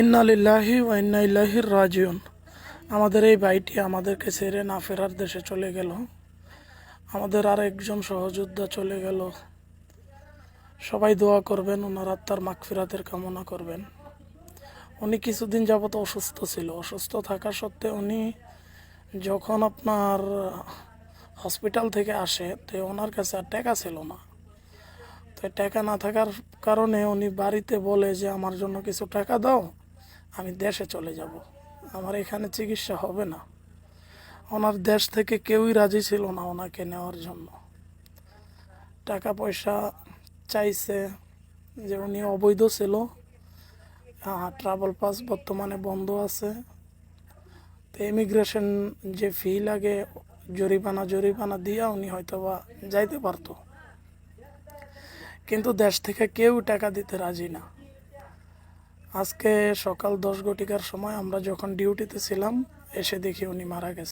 ইন্নালিল্লাহি ওয়া ইন্না রাজিউন। আমাদের এই ভাইটি আমাদেরকে ছেড়ে না ফেরার দেশে চলে গেল। আমাদের আর একজন সহযোদ্ধা চলে গেল। সবাই দোয়া করবেন, ওনার আত্মার মাগফিরাতের কামনা করবেন। উনি কিছুদিন যাবত অসুস্থ ছিল। অসুস্থ থাকা সত্ত্বে উনি যখন আপনার হসপিটাল থেকে আসে, তো ওনার কাছে আর টাকা ছিল না। তো টাকা না থাকার কারণে উনি বাড়িতে বলে যে, আমার জন্য কিছু টাকা দাও, আমি দেশে চলে যাব। আমার এখানে চিকিৎসা হবে না। ওনার দেশ থেকে কেউই রাজি ছিল না ওনাকে নেওয়ার জন্য। টাকা পয়সা চাইছে যে, উনি অবৈধ ছিল। ট্রাভেল পাস বর্তমানে বন্ধ আছে। তো ইমিগ্রেশন যে ফি লাগে, জরিমানা জরিমানা দিয়া উনি হয়তো বা যাইতে পারতো। কিন্তু দেশ থেকে কেউ টাকা দিতে রাজি না। আজকে সকাল দশ ঘটিকার সময় আমরা যখন ডিউটিতে ছিলাম, এসে দেখি উনি মারা গেছে।